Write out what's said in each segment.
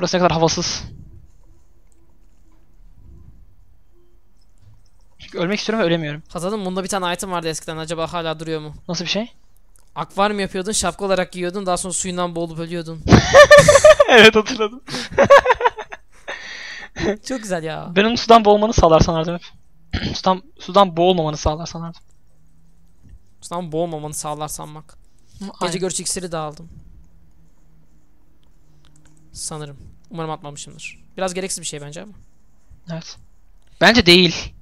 Burası ne kadar havasız. Çünkü ölmek istiyorum ve ölemiyorum. Hazal'ım bunda bir tane item vardı eskiden. Acaba hala duruyor mu? Nasıl bir şey? Akvaryum yapıyordun, şapka olarak giyiyordun. Daha sonra suyundan boğulup ölüyordun. evet hatırladım. Çok güzel ya. Benim sudan boğulmanı sağlar sanardım hep. sudan, sudan boğulmamanı sağlar sanardım. Sudan boğulmamanı sağlar sanmak. Gece Aynen. görüş iksiri de aldım. Sanırım. Umarım atmamışımdır. Biraz gereksiz bir şey bence ama. Evet. Bence değil.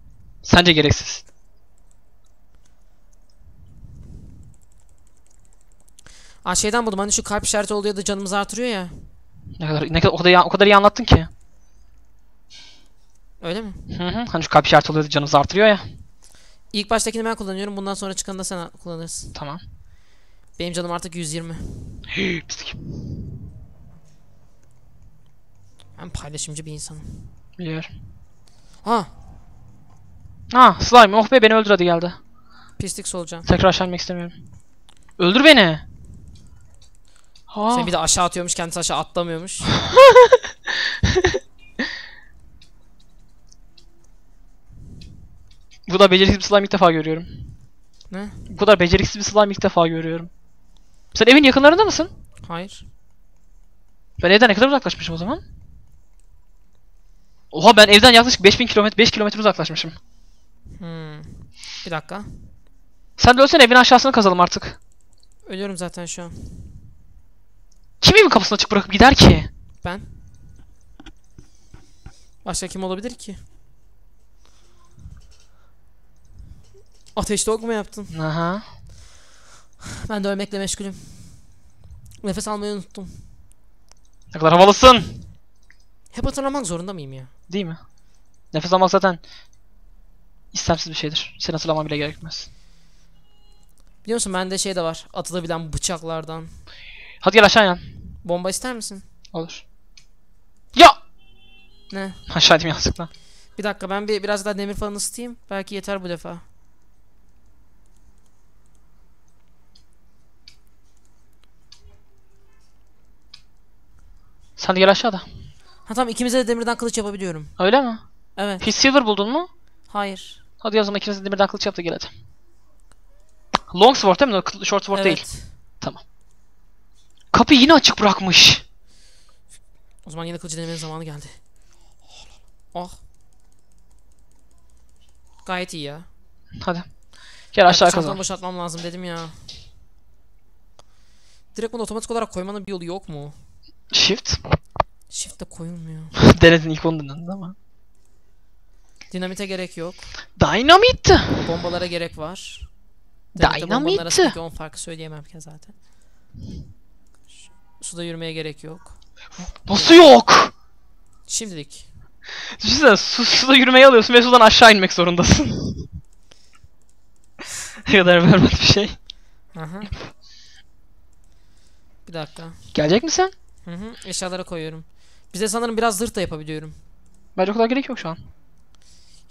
Sence gereksiz. Aa şeyden buldum hani şu kalp işareti oluyor da canımızı artırıyor ya. Ne kadar ne kadar o kadar iyi, o kadar iyi anlattın ki. Öyle mi? Hı hı. Hani şu kalp işareti oluyor da canımızı artırıyor ya. İlk baştakini ben kullanıyorum. Bundan sonra çıkanı da sen kullanırsın. Tamam. Benim canım artık 120. Pislik. Ben paylaşımcı bir insanım. Biliyorum. Ha, Ha slime oh be beni öldür hadi geldi. pislik solucan. Tekrar aşağı inmek istemiyorum. Öldür beni. Ha. Sen bir de aşağı atıyormuş, kendisi aşağı atlamıyormuş. Bu da beceriksiz bir slime ilk defa görüyorum. Ne? Bu kadar beceriksiz bir slime ilk defa görüyorum. Sen evin yakınlarında mısın? Hayır. Ben evden ne kadar uzaklaşmışım o zaman? Oha ben evden yaklaşık 5000 kilometre 5 kilometre uzaklaşmışım. Hmm. Bir dakika. Sen de ölsene evin aşağısını kazalım artık. Ölüyorum zaten şu an. Kim evin kapısını açık bırakıp gider ki? Ben. Başka kim olabilir ki? Ateşte ok mu yaptın? Aha. Ben de ölmekle meşgulüm. Nefes almayı unuttum. Ne kadar havalısın. Hep hatırlamak zorunda mıyım ya? Değil mi? Nefes almak zaten istemsiz bir şeydir. Seni hatırlaman bile gerekmez. Biliyor musun bende şey de var. Atılabilen bıçaklardan. Hadi gel aşağı in. Bomba ister misin? Olur. Ya! Ne? Aşağı indim yanlışlıkla. Bir dakika ben bir biraz daha demir falan ısıtayım. Belki yeter bu defa. Sen de gel aşağıda. Ha tamam ikimize de demirden kılıç yapabiliyorum. Öyle mi? Evet. Hiç silver buldun mu? Hayır. Hadi ya o zaman ikimiz de demirden kılıç yap da gel hadi. Long sword değil mi? Short sword değil. evet. Kapıyı yine açık bırakmış. O zaman yine kılıcı denemenin zamanı geldi. Oh. Gayet iyi ya. Hadi. Gel aşağı Çantamı kazan. boşaltmam lazım dedim ya. Direkt bunu otomatik olarak koymanın bir yolu yok mu? Shift. Shift'te koyulmuyor. Denedin ilk onu denedin ama. Dinamite gerek yok. Dynamite. Bombalara gerek var. Bombanın Dynamite. arasındaki 10 farkı söyleyemem ki zaten. Suda yürümeye gerek yok. Nasıl yok? Şimdilik. Düşünsene su, suda yürümeyi alıyorsun ve sudan aşağı inmek zorundasın. ne kadar berbat bir şey. Aha. Bir dakika. Gelecek misin? Hı hı. Eşyalara koyuyorum. Bize sanırım biraz zırh da yapabiliyorum. Bence o kadar gerek yok şu an.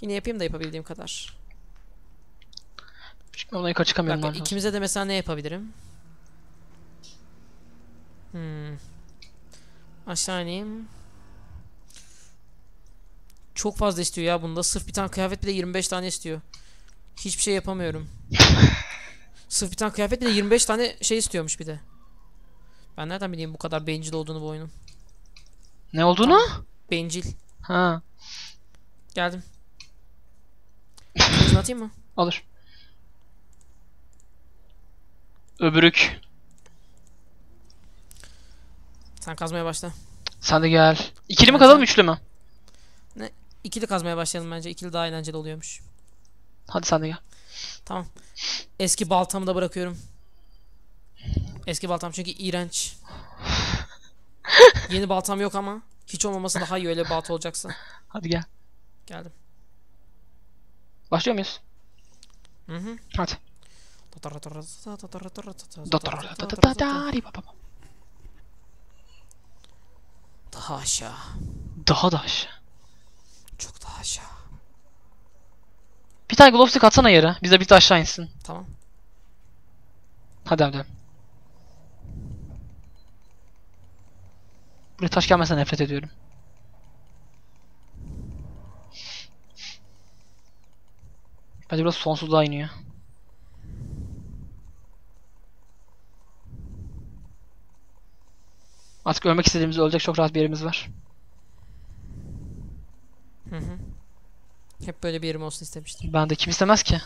Yine yapayım da yapabildiğim kadar. Çünkü ona yukarı çıkamıyorum. ben. ikimize de mesela ne yapabilirim? Hmm. Aşağı ineyim. Çok fazla istiyor ya bunda. Sırf bir tane kıyafet bile 25 tane istiyor. Hiçbir şey yapamıyorum. Sırf bir tane kıyafet bile 25 tane şey istiyormuş bir de. Ben nereden bileyim bu kadar bencil olduğunu bu oyunun? Ne olduğunu? Bencil. Ha, Geldim. Kılıcını atayım mı? alır. Öbürük. Sen kazmaya başla. Sen de gel. İkili mi kazalım üçlü mü? İkili kazmaya başlayalım bence. İkili daha eğlenceli oluyormuş. Hadi sen de gel. Eski baltamı da bırakıyorum. Eski baltam çünkü iğrenç. Yeni baltam yok ama hiç olmaması daha iyi öyle bir balta olacaksa. Hadi gel. Geldim. Başlıyor muyuz? Hı hı. Hadi. Daha aşağı. Daha da aşağı. Çok daha aşağı. Bir tane glow stick atsana yere. Biz de bir de aşağı insin. Tamam. Hadi hadi. Buraya taş gelmese nefret ediyorum. Bence burası sonsuzluğa iniyor. Artık ölmek istediğimizde ölecek çok rahat bir yerimiz var. Hı hı. Hep böyle bir yerim olsun istemiştim. Ben de kim istemez ki?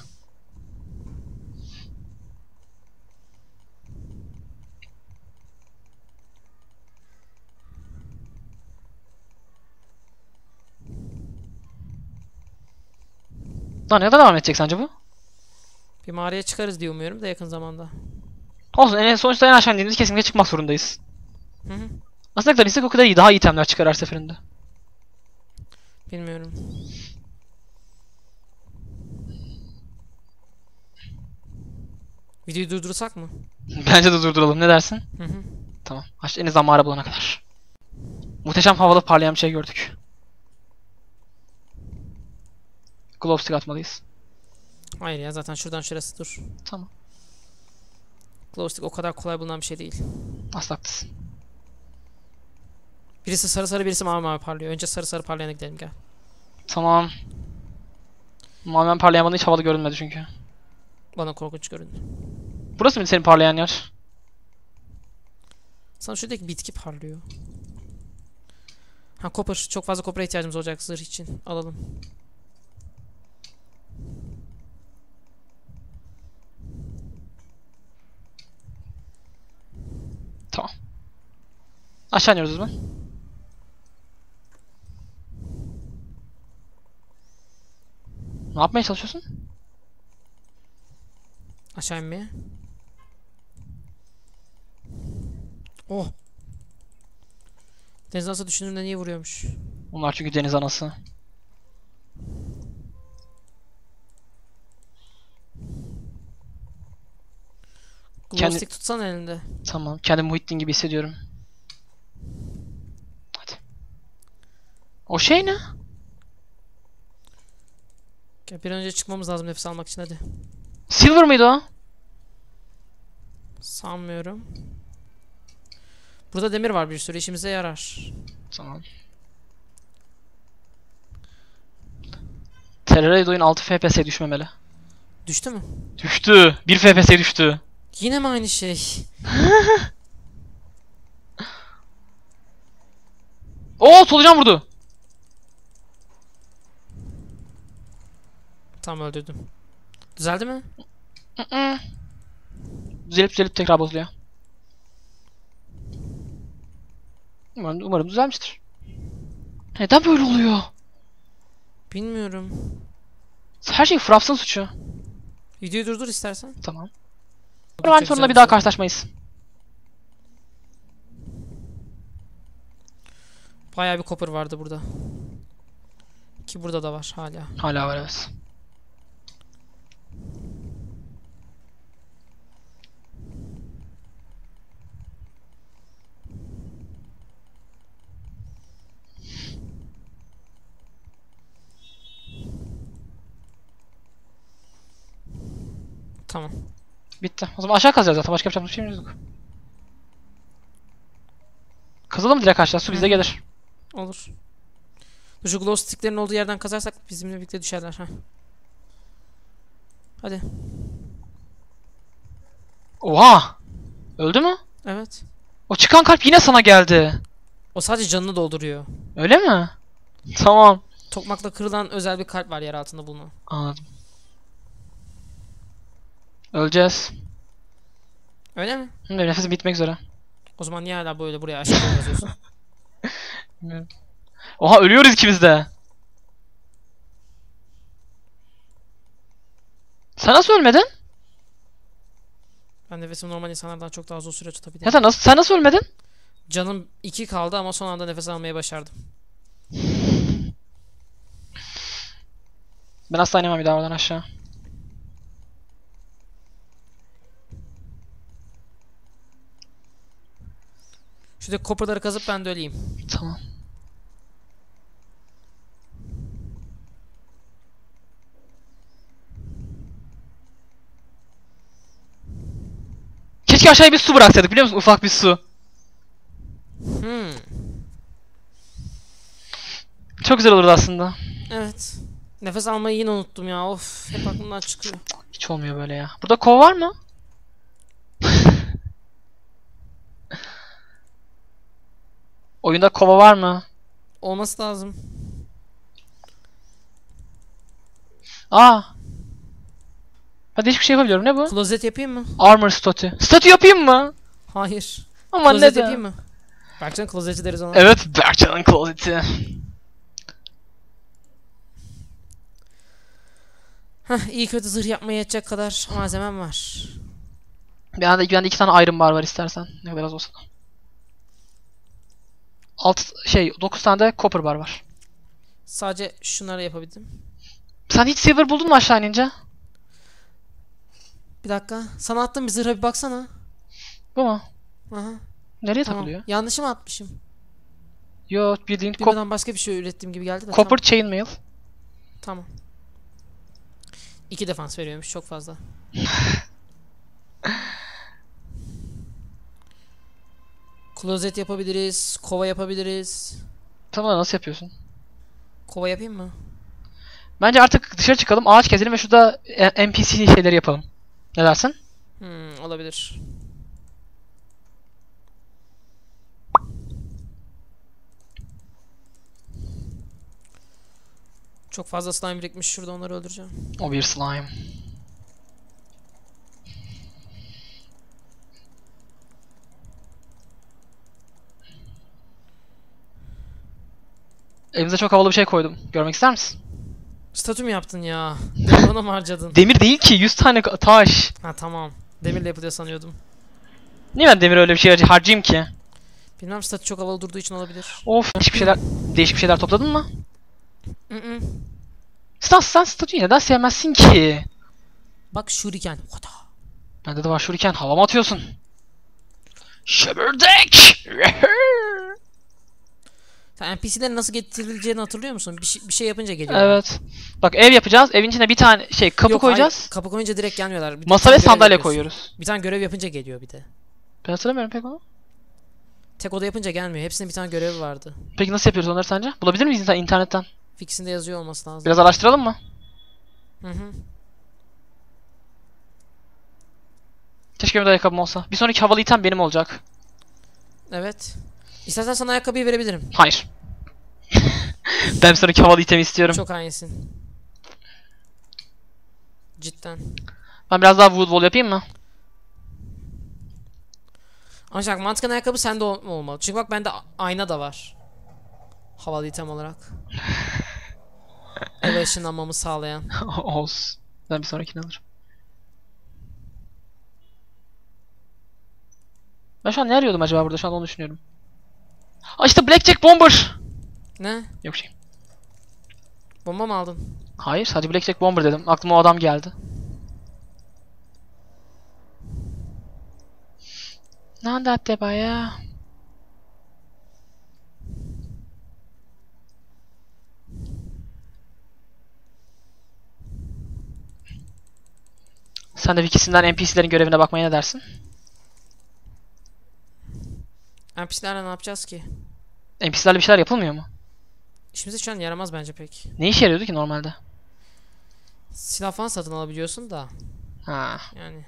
Lan ne kadar devam edecek sence bu? Bir mağaraya çıkarız diye umuyorum da yakın zamanda. Olsun en sonuçta en aşağı indiğimizde kesinlikle çıkmak zorundayız. Hı hı. Aslında ne kadar insek o kadar iyi. Daha iyi itemler çıkar her seferinde. Bilmiyorum. Videoyu durdursak mı? Bence de durduralım. Ne dersin? Hı hı. Tamam. En azından mağara bulana kadar. Muhteşem havalı parlayan bir şey gördük. Glow stick atmalıyız. Hayır ya zaten şuradan şurası dur. Tamam. Glowstick o kadar kolay bulunan bir şey değil. Asla haklısın. Birisi sarı sarı birisi mavi mavi parlıyor. Önce sarı sarı parlayana gidelim gel. Tamam. Mavi parlayan bana hiç havalı görünmedi çünkü. Bana korkunç göründü. Burası mı senin parlayan yer? Sana şuradaki bitki parlıyor. Ha copper. Çok fazla copper'a ihtiyacımız olacak zırh için. Alalım. Aşağı iniyoruz o zaman. Ne yapmaya çalışıyorsun? Aşağı inmeye. Oh. Deniz nasıl düşündüğümden iyi vuruyormuş. Bunlar çünkü deniz anası. Kendi- tutsan elinde. Tamam. Kendimi Muhittin gibi hissediyorum. O şey ne? Gel bir an önce çıkmamız lazım nefes almak için hadi. Silver mıydı o? Sanmıyorum. Burada demir var bir sürü işimize yarar. Tamam. Terrorade oyun 6 FPS düşmemeli. Düştü mü? Düştü. 1 FPS düştü. Yine mi aynı şey? Oo solucan vurdu. Tam öldürdüm. Düzeldi mi? Düzelip düzelip tekrar bozuluyor. Umarım, umarım düzelmiştir. Neden böyle oluyor? Bilmiyorum. Her şey Fraps'ın suçu. Videoyu durdur istersen. Tamam. Umarım sonunda bir daha karşılaşmayız. Bayağı bir copper vardı burada. Ki burada da var hala. Hala var evet. Tamam. Bitti. O zaman aşağı kazacağız zaten. Başka yapacağımız bir şeyimiz yok. Kazalım direkt aşağı. Su bize gelir. Olur. Dur Şu glow sticklerin olduğu yerden kazarsak bizimle birlikte düşerler. ha. Hadi. Oha! Öldü mü? Evet. O çıkan kalp yine sana geldi. O sadece canını dolduruyor. Öyle mi? Tamam. Tokmakla kırılan özel bir kalp var yer altında bulunan. Anladım. Öleceğiz. Öyle mi? Hı, nefesim bitmek üzere. O zaman niye hala böyle buraya aşağıya yazıyorsun? Oha ölüyoruz ikimiz de. Sen nasıl ölmedin? ben nefesimi normal insanlardan çok daha uzun süre tutabilirim. Ya sen nasıl, sen nasıl ölmedin? Canım 2 kaldı ama son anda nefes almayı başardım. Ben asla inemem bir daha oradan aşağı. Şuradaki copper'ları kazıp ben de öleyim. Tamam. Keşke aşağıya bir su bıraksaydık biliyor musun? Ufak bir su. Hmm. Çok güzel olurdu aslında. Evet. Nefes almayı yine unuttum ya. Of hep aklımdan çıkıyor. Hiç olmuyor böyle ya. Burada kova var mı? Oyunda kova var mı? Olması lazım. Aa. Ben değişik bir şey yapabiliyorum. Ne bu? Klozet yapayım mı? Armor statü. Statü yapayım mı? Hayır. Aman Klozet neden? yapayım mı? Berkcan klozeti deriz ona. Evet Berkcan'ın klozeti. Heh, iyi kötü zırh yapmaya yetecek kadar malzemem var. Bende, bende iki tane Iron Bar var istersen. Ne kadar az olsa da. Alt şey 9 tane de Copper Bar var. Sadece şunları yapabildim. Sen hiç Silver buldun mu aşağı inince? Bir dakika. Sana attığım bir zırha bir baksana. Bu mu? Aha. Nereye Tamam. takılıyor? Yanlış mı atmışım? Yo bildiğin Bilmeden başka bir şey ürettiğim gibi geldi de. Copper Tamam. Chainmail. tamam. İki defans veriyormuş çok fazla. Klozet yapabiliriz. Kova yapabiliriz. Tamam nasıl yapıyorsun? Kova yapayım mı? Bence artık dışarı çıkalım, ağaç keselim ve şurada e, NPC şeyleri yapalım. Ne dersin? Hmm, olabilir. Çok fazla slime birikmiş şurada onları öldüreceğim. O bir slime. Evimize çok havalı bir şey koydum. Görmek ister misin? Statü mü yaptın ya? Ona mı harcadın? Demir değil ki 100 tane taş. ha tamam. Demirle yapılıyor sanıyordum. Niye ben demir öyle bir şey harc- harcayayım ki? Bilmem statü çok havalı durduğu için olabilir. Of değişik bir şeyler değişik bir şeyler topladın mı? Mm-mm. Stas sen statüyü neden sevmezsin ki? Bak şuriken. Vada. Bende de var şuriken havama atıyorsun. Şöbürdek! NPC'lerin nasıl getirileceğini hatırlıyor musun? Bir şey, bir şey yapınca geliyor. evet. Bak ev yapacağız. Evin içine bir tane şey kapı Yok, koyacağız. hayır, kapı koyunca direkt gelmiyorlar. Bir Masa ve sandalye yapıyorsun. koyuyoruz. Bir tane görev yapınca geliyor bir de. Ben hatırlamıyorum pek onu. Tek oda yapınca gelmiyor. Hepsinin bir tane görevi vardı. Peki nasıl yapıyoruz onları sence? Bulabilir miyiz inter- internetten? Fix'inde yazıyor olması lazım. Biraz araştıralım mı? Hı hı. Keşke de ayakkabım olsa. Bir sonraki havalı item benim olacak. Evet. İstersen sana ayakkabıyı verebilirim. Hayır. ben bir sonraki havalı itemi istiyorum. Çok hainsin. Cidden. Ben biraz daha wood wall yapayım mı? Ancak mantıken ayakkabı sende ol- olmalı. Çünkü bak bende ayna da var. Havalı item olarak. Eve ışınlanmamı sağlayan. Olsun. Ben bir sonrakini alırım. Ben şu an ne arıyordum acaba burada? Şu an onu düşünüyorum. Aa işte Blackjack Bomber! Ne? Yok şey. Bomba mı aldın? Hayır sadece Blackjack Bomber dedim. Aklıma o adam geldi. Ne andatte baya? Sen de ikisinden NPC'lerin görevine bakmaya ne dersin? NPC'lerle ne yapacağız ki? NPC'lerle bir şeyler yapılmıyor mu? İşimize şu an yaramaz bence pek. Ne işe yarıyordu ki normalde? Silah falan satın alabiliyorsun da. Ha. Yani.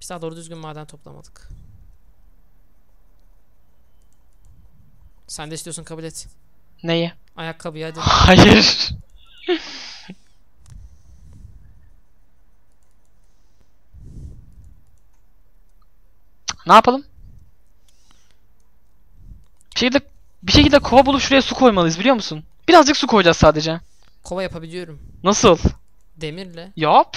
Biz daha doğru düzgün maden toplamadık. Sen de istiyorsun kabul et. Neyi? Ayakkabıyı hadi. Hayır. ne yapalım? Bir şekilde bir şekilde kova bulup şuraya su koymalıyız biliyor musun? Birazcık su koyacağız sadece. Kova yapabiliyorum. Nasıl? Demirle. Yap.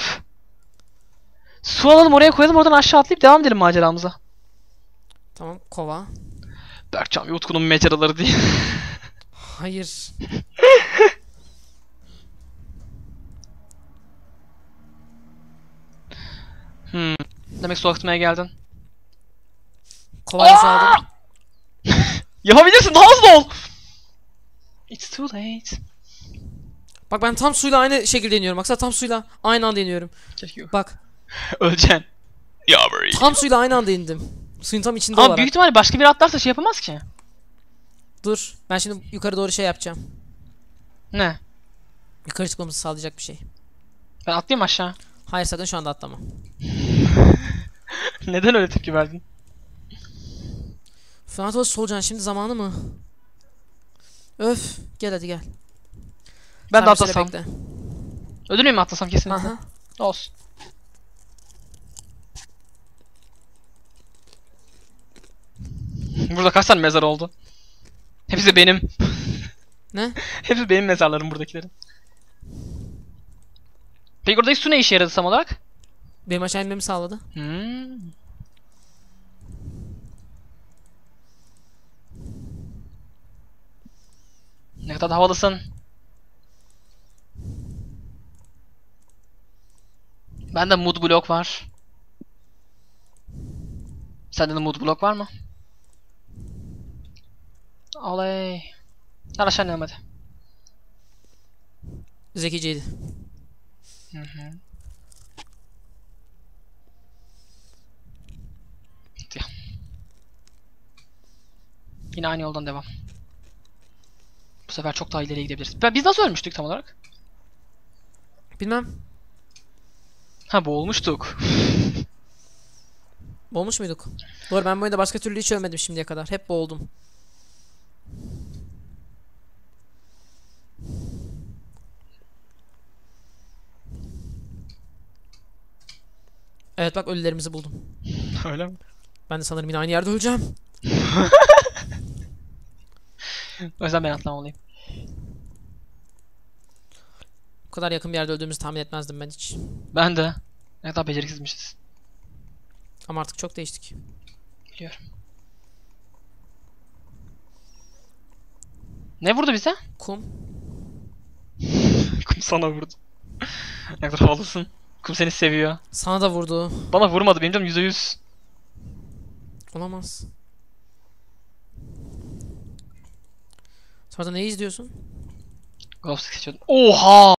Su alalım oraya koyalım oradan aşağı atlayıp devam edelim maceramıza. Tamam kova. Berkcan ve Utku'nun maceraları diye. Hayır. hmm. Demek su akıtmaya geldin. Kovayı aldım. Yapabilirsin daha hızlı ol. It's too late. Bak ben tam suyla aynı şekilde iniyorum. Baksana tam suyla aynı anda iniyorum. Keşke Bak Öleceksin. Yavrum. tam suyla aynı anda indim. Suyun tam içinde Ama olarak. büyük ihtimalle başka bir atlarsa şey yapamaz ki. Dur. Ben şimdi yukarı doğru şey yapacağım. Ne? Yukarı çıkmamızı sağlayacak bir şey. Ben atlayayım aşağı. Hayır sakın şu anda atlama. Neden öyle tepki verdin? Fanatos solucan şimdi zamanı mı? Öf. Gel hadi gel. Ben Sen de atlasam. bekle. Ödül mü atlasam kesinlikle? Aha. Olsun. Burada kaç tane mezar oldu? Hepsi benim. Ne? Hepsi benim mezarlarım buradakilerin. Peki oradaki su ne işe yaradı tam olarak? Benim aşağı inmemi sağladı. Hmm. Kadar havalısın. Bende mood block var. Sende de mood block var mı? Oley. Gel aşağı inelim hadi. Zekiceydi. Hı hı. Yine aynı yoldan devam. Bu sefer çok daha ileriye gidebiliriz. Ben- Biz nasıl ölmüştük tam olarak? Bilmem. Ha boğulmuştuk. Boğulmuş muyduk? Doğru ben bu oyunda başka türlü hiç ölmedim şimdiye kadar. Hep boğuldum. Evet bak ölülerimizi buldum. Öyle mi? Ben de sanırım yine aynı yerde öleceğim. O yüzden ben atlamalıyım. Bu kadar yakın bir yerde öldüğümüzü tahmin etmezdim ben hiç. Ben de. Ne kadar beceriksizmişiz. Ama artık çok değiştik. Biliyorum. Ne vurdu bize? Kum. Kum sana vurdu. ne kadar havalısın. Kum seni seviyor. Sana da vurdu. Bana vurmadı benim canım %100. Olamaz. Sonra neyi izliyorsun? Ghost seçiyordum. Oha!